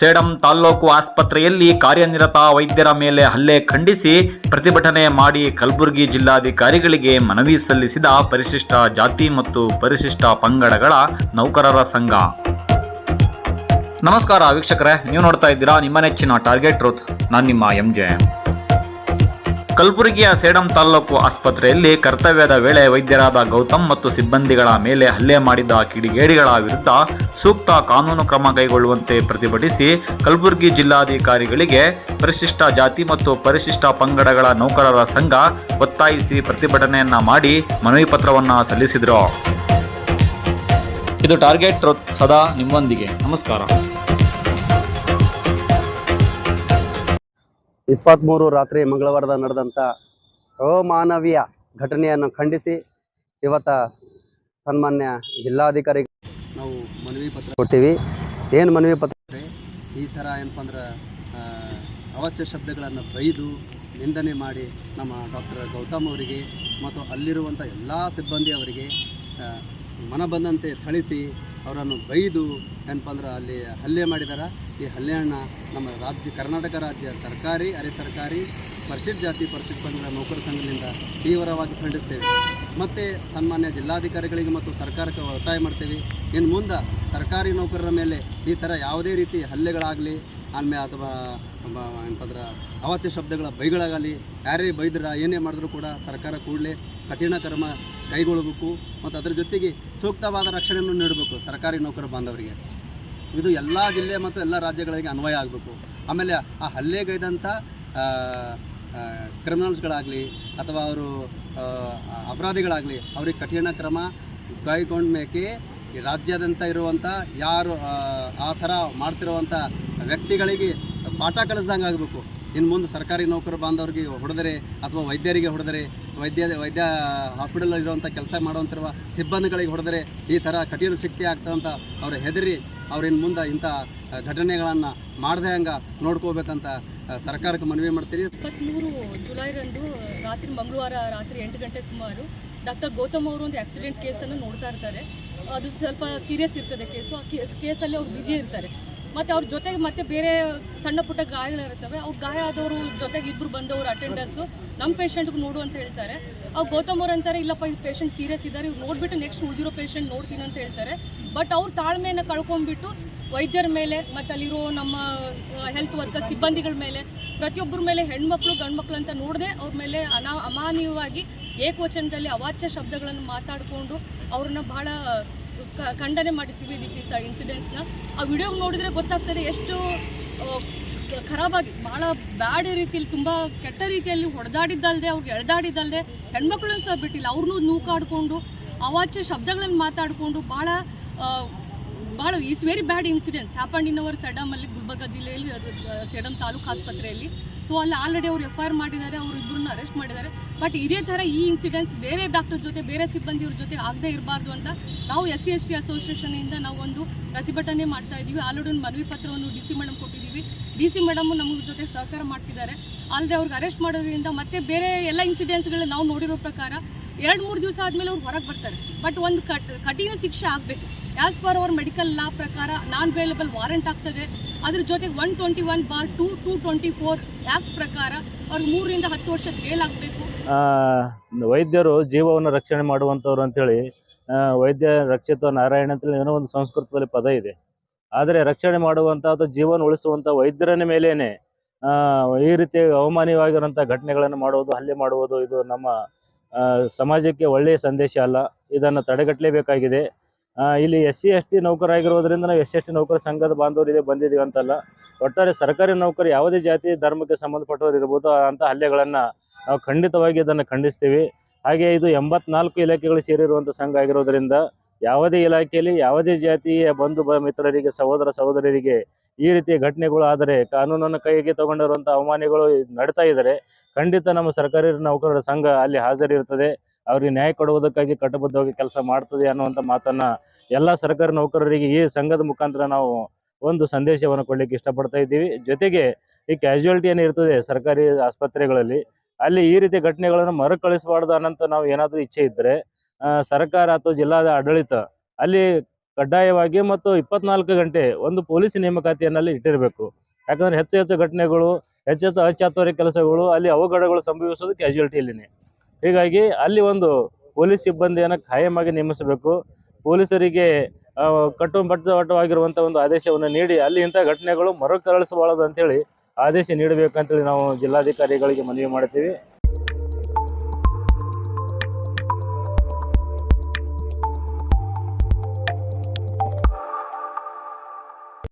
ಸೇಡಂ ತಾಲ್ಲೂಕು ಆಸ್ಪತ್ರೆಯಲ್ಲಿ ಕಾರ್ಯನಿರತ ವೈದ್ಯರ ಮೇಲೆ ಹಲ್ಲೆ ಖಂಡಿಸಿ ಪ್ರತಿಭಟನೆ ಮಾಡಿ ಕಲಬುರಗಿ ಜಿಲ್ಲಾಧಿಕಾರಿಗಳಿಗೆ ಮನವಿ ಸಲ್ಲಿಸಿದ ಪರಿಶಿಷ್ಟ ಜಾತಿ ಮತ್ತು ಪರಿಶಿಷ್ಟ ಪಂಗಡಗಳ ನೌಕರರ ಸಂಘ. ನಮಸ್ಕಾರ ವೀಕ್ಷಕರೇ, ನೀವು ನೋಡ್ತಾ ಇದ್ದೀರಾ ನಿಮ್ಮ ನೆಚ್ಚಿನ ಟಾರ್ಗೆಟ್ ಟ್ರೂತ್. ನಾನು ನಿಮ್ಮ ಎಂ ಜೆ. ಕಲಬುರಗಿಯ ಸೇಡಂ ತಾಲ್ಲೂಕು ಆಸ್ಪತ್ರೆಯಲ್ಲಿ ಕರ್ತವ್ಯದ ವೇಳೆ ವೈದ್ಯರಾದ ಗೌತಮ್ ಮತ್ತು ಸಿಬ್ಬಂದಿಗಳ ಮೇಲೆ ಹಲ್ಲೆ ಮಾಡಿದ ಕಿಡಿಗೇಡಿಗಳ ವಿರುದ್ಧ ಸೂಕ್ತ ಕಾನೂನು ಕ್ರಮ ಕೈಗೊಳ್ಳುವಂತೆ ಪ್ರತಿಭಟಿಸಿ ಕಲಬುರಗಿ ಜಿಲ್ಲಾಧಿಕಾರಿಗಳಿಗೆ ಪರಿಶಿಷ್ಟ ಜಾತಿ ಮತ್ತು ಪರಿಶಿಷ್ಟ ಪಂಗಡಗಳ ನೌಕರರ ಸಂಘ ಒತ್ತಾಯಿಸಿ ಪ್ರತಿಭಟನೆಯನ್ನ ಮಾಡಿ ಮನವಿ ಪತ್ರವನ್ನ ಸಲ್ಲಿಸಿದರು. ಇದು ಟಾರ್ಗೆಟ್ ಸದಾ ನಿಮ್ಮೊಂದಿಗೆ. ನಮಸ್ಕಾರ. ಇಪ್ಪತ್ತ್ಮೂರು ರಾತ್ರಿ ಮಂಗಳವಾರದ ನಡೆದಂಥ ಅಮಾನವೀಯ ಘಟನೆಯನ್ನು ಖಂಡಿಸಿ ಇವತ್ತ ಸನ್ಮಾನ್ಯ ಜಿಲ್ಲಾಧಿಕಾರಿ ನಾವು ಮನವಿ ಪತ್ರ ಕೊಟ್ಟಿವಿ ಏನು ಮನವಿ ಪತ್ರ? ಈ ಥರ ಏನಪ್ಪ ಅಂದ್ರೆ ಅವಚ್ಯ ಶಬ್ದಗಳನ್ನು ಬೈದು ನಿಂದನೆ ಮಾಡಿ ನಮ್ಮ ಡಾಕ್ಟರ್ ಗೌತಮ್ ಅವರಿಗೆ ಮತ್ತು ಅಲ್ಲಿರುವಂಥ ಎಲ್ಲ ಸಿಬ್ಬಂದಿ ಅವರಿಗೆ ಮನ ಬಂದಂತೆ ಥಳಿಸಿ ಅವರನ್ನು ಬೈದು ಏನಪ್ಪ ಅಂದ್ರೆ ಅಲ್ಲಿ ಹಲ್ಲೆ ಮಾಡಿದಾರ. ಈ ಹಲ್ಯಾಣ, ನಮ್ಮ ರಾಜ್ಯ, ಕರ್ನಾಟಕ ರಾಜ್ಯ ಸರ್ಕಾರಿ, ಅರೆ ಸರ್ಕಾರಿ ಪರಿಶಿಷ್ಟ ಜಾತಿ ಪರಿಶಿಷ್ಟ ಪಂಗಡ ನೌಕರ ಸಂಘದಿಂದ ತೀವ್ರವಾಗಿ ಖಂಡಿಸ್ತೇವೆ. ಮತ್ತು ಸನ್ಮಾನ್ಯ ಜಿಲ್ಲಾಧಿಕಾರಿಗಳಿಗೆ ಮತ್ತು ಸರ್ಕಾರಕ್ಕೆ ಒತ್ತಾಯ ಮಾಡ್ತೇವೆ. ಇನ್ನು ಮುಂದೆ ಸರ್ಕಾರಿ ನೌಕರರ ಮೇಲೆ ಈ ಥರ ಯಾವುದೇ ರೀತಿ ಹಲ್ಲೆಗಳಾಗಲಿ ಆಮೇಲೆ ಅಥವಾ ಏನಪ್ಪಂದ್ರೆ ಅವಾಚ್ಯ ಶಬ್ದಗಳ ಬೈಗಳಾಗಲಿ, ಯಾರೇ ಬೈದ್ರ, ಏನೇ ಮಾಡಿದ್ರು ಕೂಡ ಸರ್ಕಾರ ಕೂಡಲೇ ಕಠಿಣ ಕ್ರಮ ಕೈಗೊಳ್ಳಬೇಕು ಮತ್ತು ಅದರ ಜೊತೆಗೆ ಸೂಕ್ತವಾದ ರಕ್ಷಣೆಯನ್ನು ನೀಡಬೇಕು ಸರ್ಕಾರಿ ನೌಕರ ಬಾಂಧವರಿಗೆ. ಇದು ಎಲ್ಲ ಜಿಲ್ಲೆ ಮತ್ತು ಎಲ್ಲ ರಾಜ್ಯಗಳಿಗೆ ಅನ್ವಯ ಆಗಬೇಕು. ಆಮೇಲೆ ಆ ಹಲ್ಲೆಗೈದಂಥ ಕ್ರಿಮಿನಲ್ಸ್ಗಳಾಗಲಿ ಅಥವಾ ಅವರು ಅಪರಾಧಿಗಳಾಗಲಿ ಅವ್ರಿಗೆ ಕಠಿಣ ಕ್ರಮ ಕೈಗೊಂಡ್ಮೇಕೆ ರಾಜ್ಯಾದ್ಯಂತ ಇರುವಂಥ ಯಾರು ಆ, ಆ ಥರ ಮಾಡ್ತಿರುವಂಥ ವ್ಯಕ್ತಿಗಳಿಗೆ ಪಾಠ ಕಲಿಸ್ದಂಗೆ ಆಗಬೇಕು. ಇನ್ನು ಮುಂದೆ ಸರ್ಕಾರಿ ನೌಕರು ಬಾಂಧವ್ರಿಗೆ ಹೊಡೆದರೆ ಅಥವಾ ವೈದ್ಯರಿಗೆ ಹೊಡೆದರೆ ವೈದ್ಯ ವೈದ್ಯ ಹಾಸ್ಪಿಟಲಲ್ಲಿರುವಂಥ ಕೆಲಸ ಮಾಡುವಂಥಿರುವ ಸಿಬ್ಬಂದಿಗಳಿಗೆ ಹೊಡೆದರೆ ಈ ಥರ ಕಠಿಣ ಶಕ್ತಿ ಆಗ್ತದಂತ ಅವರು ಹೆದರಿ ಅವ್ರಿನ್ ಮುಂದೆ ಇಂಥ ಘಟನೆಗಳನ್ನು ಮಾಡದೆ ಹಂಗೆ ನೋಡ್ಕೋಬೇಕಂತ ಸರ್ಕಾರಕ್ಕೆ ಮನವಿ ಮಾಡ್ತೀರಿ? ಇಪ್ಪತ್ತ್ಮೂರು ಜುಲೈರಂದು ರಾತ್ರಿ ಮಂಗಳವಾರ ರಾತ್ರಿ ಎಂಟು ಗಂಟೆ ಸುಮಾರು ಡಾಕ್ಟರ್ ಗೌತಮ್ ಅವರು ಒಂದು ಆಕ್ಸಿಡೆಂಟ್ ಕೇಸನ್ನು ನೋಡ್ತಾ ಇರ್ತಾರೆ. ಅದು ಸ್ವಲ್ಪ ಸೀರಿಯಸ್ ಇರ್ತದೆ ಕೇಸು ಆ ಕೇಸ್ ಕೇಸಲ್ಲಿ ಅವ್ರು ಬ್ಯುಸಿ ಇರ್ತಾರೆ. ಮತ್ತು ಅವ್ರ ಜೊತೆಗೆ ಮತ್ತೆ ಬೇರೆ ಸಣ್ಣ ಪುಟ್ಟ ಗಾಯಗಳಿರ್ತವೆ ಅವ್ರು ಗಾಯ ಆದವರು ಜೊತೆಗೆ ಇಬ್ಬರು ಬಂದವರು ಅಟೆಂಡರ್ಸು ನಮ್ಮ ಪೇಷಂಟ್ಗೆ ನೋಡು ಅಂತ ಹೇಳ್ತಾರೆ. ಅವ್ರು ಗೌತಮ್ ಅವ್ರು ಅಂತಾರೆ, ಇಲ್ಲಪ್ಪ ಈ ಪೇಷಂಟ್ ಸೀರಿಯಸ್ ಇದ್ದಾರೆ, ಇವ್ರು ನೋಡಿಬಿಟ್ಟು ನೆಕ್ಸ್ಟ್ ಉಳಿದಿರೋ ಪೇಷಂಟ್ ನೋಡ್ತೀನಿ ಅಂತ ಹೇಳ್ತಾರೆ. ಬಟ್ ಅವ್ರ ತಾಳ್ಮೆಯನ್ನು ಕಳ್ಕೊಂಡ್ಬಿಟ್ಟು ವೈದ್ಯರ ಮೇಲೆ, ಮತ್ತು ಅಲ್ಲಿರೋ ನಮ್ಮ ಹೆಲ್ತ್ ವರ್ಕರ್ ಸಿಬ್ಬಂದಿಗಳ ಮೇಲೆ, ಪ್ರತಿಯೊಬ್ಬರ ಮೇಲೆ ಹೆಣ್ಮಕ್ಳು, ಗಂಡ್ಮಕ್ಳು ಅಂತ ನೋಡದೆ ಅವ್ರ ಮೇಲೆ ಅನಾ, ಅಮಾನ್ಯವಾಗಿ ಏಕವಚನದಲ್ಲಿ ಅವಾಚ್ಯ ಶಬ್ದಗಳನ್ನು ಮಾತಾಡಿಕೊಂಡು ಅವ್ರನ್ನ ಬಹಳ ಖಂಡನೆ ಮಾಡಿರ್ತೀವಿ ಈ ಇನ್ಸಿಡೆಂಟ್ಸ್ನ ಆ ವಿಡಿಯೋ ನೋಡಿದರೆ ಗೊತ್ತಾಗ್ತದೆ ಎಷ್ಟು ಖರಾಬಾಗಿ ಭಾಳ ಬ್ಯಾಡ್ ರೀತಿಯಲ್ಲಿ, ತುಂಬ ಕೆಟ್ಟ ರೀತಿಯಲ್ಲಿ ಹೊಡೆದಾಡಿದ್ದಲ್ಲದೆ ಅವ್ರಿಗೆ ಎಳೆದಾಡಿದ್ದಲ್ಲದೆ ಹೆಣ್ಮಕ್ಳನ್ನ ಸಹ ಬಿಟ್ಟಿಲ್ಲ. ಅವ್ರನ್ನೂ ನೂಕಾಡಿಕೊಂಡು, ಅವಾಚ್ಯ ಶಬ್ದಗಳನ್ನು ಮಾತಾಡಿಕೊಂಡು ಭಾಳ ಭಾಳ is very bad incidents happened in our ಅಲ್ಲಿ, ಗುಲ್ಬರ್ಗ ಜಿಲ್ಲೆಯಲ್ಲಿ ಸೆಡಮ್ ತಾಲೂಕು ಆಸ್ಪತ್ರೆಯಲ್ಲಿ. ಸೊ ಅಲ್ಲಿ ಆಲ್ರೆಡಿ ಅವರು ಎಫ್ ಐ ಆರ್ ಮಾಡಿದ್ದಾರೆ, ಅವರು ಇಬ್ಬರನ್ನ ಅರೆಸ್ಟ್ ಮಾಡಿದ್ದಾರೆ. ಬಟ್ ಇದೇ ಥರ ಈ ಇನ್ಸಿಡೆಂಟ್ಸ್ ಬೇರೆ ಡಾಕ್ಟರ್ ಜೊತೆ, ಬೇರೆ ಸಿಬ್ಬಂದಿಯವ್ರ ಜೊತೆ ಆಗದೇ ಇರಬಾರ್ದು ಅಂತ ನಾವು ಎಸ್ ಸಿ, ಎಸ್ ಟಿ ಅಸೋಸಿಯೇಷನಿಂದ ನಾವು ಒಂದು ಪ್ರತಿಭಟನೆ ಮಾಡ್ತಾ ಇದ್ದೀವಿ. ಆಲ್ರೆಡಿ ಒಂದು ಮನವಿ ಪತ್ರವನ್ನು ಡಿ ಸಿ ಮೇಡಮ್ ಕೊಟ್ಟಿದ್ದೀವಿ. ಡಿ ಸಿ ಮೇಡಮ್ ನಮ್ಮ ಜೊತೆ ಸಹಕಾರ ಮಾಡ್ತಿದ್ದಾರೆ. ಅಲ್ಲದೆ ಅವ್ರಿಗೆ ಅರೆಸ್ಟ್ ಮಾಡೋದ್ರಿಂದ ಮತ್ತೆ ಬೇರೆ ಎಲ್ಲ ಇನ್ಸಿಡೆಂಟ್ಸ್ಗಳು ನಾವು ನೋಡಿರೋ ಪ್ರಕಾರ ಎರಡು, ಮೂರು ದಿವಸ ಆದಮೇಲೆ ಅವ್ರು ಹೊರಗೆ ಬರ್ತಾರೆ. ಬಟ್ ಒಂದು ಕಠಿಣ ಶಿಕ್ಷೆ ಆಗಬೇಕು. As per our medical law ಪ್ರಕಾರ ನಾನ್ ಅವೈಲೇಬಲ್ ವಾರೆಂಟ್ ಆಗ್ತದೆ. ಅದ್ರ ಜೊತೆಗೆ one twenty one bar two two twenty four act ಪ್ರಕಾರ ಅವ್ರಿಗೆ ಮೂರರಿಂದ ಹತ್ತು ವರ್ಷ ಜೈಲ್ ಆಗಬೇಕು. ಆ, ವೈದ್ಯರು ಜೀವವನ್ನು ರಕ್ಷಣೆ ಮಾಡುವಂಥವ್ರು ಅಂತೇಳಿ ಹೇಳಿ ವೈದ್ಯ ರಕ್ಷಿತ ನಾರಾಯಣ ಅಂತೇಳಿ ಏನೋ ಒಂದು ಸಂಸ್ಕೃತದಲ್ಲಿ ಪದ ಇದೆ. ಆದರೆ ರಕ್ಷಣೆ ಮಾಡುವಂಥ ಅಥವಾ ಜೀವನ ಉಳಿಸುವಂಥ ವೈದ್ಯರನ ಮೇಲೇನೆ ಈ ರೀತಿ ಅವಮಾನವಾಗಿರುವಂಥ ಘಟನೆಗಳನ್ನು ಮಾಡುವುದು ಹಲ್ಲೆ ಮಾಡುವುದು ಇದು ನಮ್ಮ ಸಮಾಜಕ್ಕೆ ಒಳ್ಳೆಯ ಸಂದೇಶ ಅಲ್ಲ. ಇದನ್ನು ತಡೆಗಟ್ಟಲೇಬೇಕಾಗಿದೆ. ಇಲ್ಲಿ ಎಸ್ ಸಿ, ಎಸ್ ಟಿ ನೌಕರಾಗಿರೋದ್ರಿಂದ ನಾವು ಎಸ್ ಸಿ, ಎಸ್ ಟಿ ನೌಕರ ಸಂಘದ ಬಾಂಧವರು ಇದೆ ಬಂದಿದ್ದೀವಿ ಅಂತಲ್ಲ ಒಟ್ಟಾರೆ ಸರ್ಕಾರಿ ನೌಕರು ಯಾವುದೇ ಜಾತಿ, ಧರ್ಮಕ್ಕೆ ಸಂಬಂಧಪಟ್ಟವರು ಇರ್ಬೋದು ಅಂತ ಹಲ್ಲೆಗಳನ್ನು ನಾವು ಖಂಡಿತವಾಗಿ ಇದನ್ನು ಖಂಡಿಸ್ತೀವಿ. ಹಾಗೆ ಇದು ಎಂಬತ್ನಾಲ್ಕು ಇಲಾಖೆಗಳು ಸೇರಿರುವಂಥ ಸಂಘ ಆಗಿರೋದ್ರಿಂದ ಯಾವುದೇ ಇಲಾಖೆಯಲ್ಲಿ ಯಾವುದೇ ಜಾತಿಯ ಬಂಧು ಮಿತ್ರರಿಗೆ, ಸಹೋದರ ಸಹೋದರರಿಗೆ ಈ ರೀತಿಯ ಘಟನೆಗಳು ಆದರೆ ಕಾನೂನನ್ನು ಕೈಗೆ ತಗೊಂಡಿರುವಂಥ ಅವಮಾನಿಗಳು ನಡೀತಾ ಇದ್ದಾರೆ ಖಂಡಿತ ನಮ್ಮ ಸರ್ಕಾರಿ ನೌಕರರ ಸಂಘ ಅಲ್ಲಿ ಹಾಜರಿರ್ತದೆ. ಅವರಿಗೆ ನ್ಯಾಯ ಕೊಡುವುದಕ್ಕಾಗಿ ಕಟ್ಟಬದ್ಧವಾಗಿ ಕೆಲಸ ಮಾಡ್ತದೆ ಅನ್ನುವಂಥ ಮಾತನ್ನ ಎಲ್ಲ ಸರ್ಕಾರಿ ನೌಕರರಿಗೆ ಈ ಸಂಘದ ಮುಖಾಂತರ ನಾವು ಒಂದು ಸಂದೇಶವನ್ನು ಕೊಡ್ಲಿಕ್ಕೆ ಇಷ್ಟಪಡ್ತಾ ಇದ್ದೀವಿ. ಜೊತೆಗೆ ಈ ಕ್ಯಾಶುಯಾಲಿಟಿ ಏನಿರ್ತದೆ ಸರ್ಕಾರಿ ಆಸ್ಪತ್ರೆಗಳಲ್ಲಿ, ಅಲ್ಲಿ ಈ ರೀತಿ ಘಟನೆಗಳನ್ನು ಮರುಕಳಿಸಬಾರ್ದು ಅನ್ನೋಂಥ ನಾವು ಏನಾದರೂ ಇಚ್ಛೆ ಇದ್ದರೆ ಸರ್ಕಾರ ಅಥವಾ ಜಿಲ್ಲಾದ ಆಡಳಿತ ಅಲ್ಲಿ ಕಡ್ಡಾಯವಾಗಿ ಮತ್ತು ಇಪ್ಪತ್ನಾಲ್ಕು ಗಂಟೆ ಒಂದು ಪೊಲೀಸ್ ನೇಮಕಾತಿಯನ್ನಲ್ಲಿ ಇಟ್ಟಿರಬೇಕು. ಯಾಕಂದ್ರೆ ಹೆಚ್ಚು ಹೆಚ್ಚು ಘಟನೆಗಳು, ಹೆಚ್ಚು ಹೆಚ್ಚು ಅಚಾತುರ್ಯ ಕೆಲಸಗಳು ಅಲ್ಲಿ ಅವಘಡಗಳು ಸಂಭವಿಸೋದು ಕ್ಯಾಶುಯಾಲಿಟಿಯಲ್ಲಿನೇ ಹೀಗಾಗಿ ಅಲ್ಲಿ ಒಂದು ಪೊಲೀಸ್ ಸಿಬ್ಬಂದಿಯನ್ನು ಕಾಯಮಾಗಿ ನೇಮಿಸಬೇಕು. ಪೊಲೀಸರಿಗೆ ಕಟ್ಟು ಕಟ್ಟುಬದ್ಧವಾಗಿರುವಂಥ ಒಂದು ಆದೇಶವನ್ನು ನೀಡಿ ಅಲ್ಲಿ ಇಂಥ ಘಟನೆಗಳು ಮರುಕಳಿಸಬಾರದು ಅಂತೇಳಿ ಆದೇಶ ನೀಡಬೇಕಂತೇಳಿ ನಾವು ಜಿಲ್ಲಾಧಿಕಾರಿಗಳಿಗೆ ಮನವಿ ಮಾಡ್ತೀವಿ.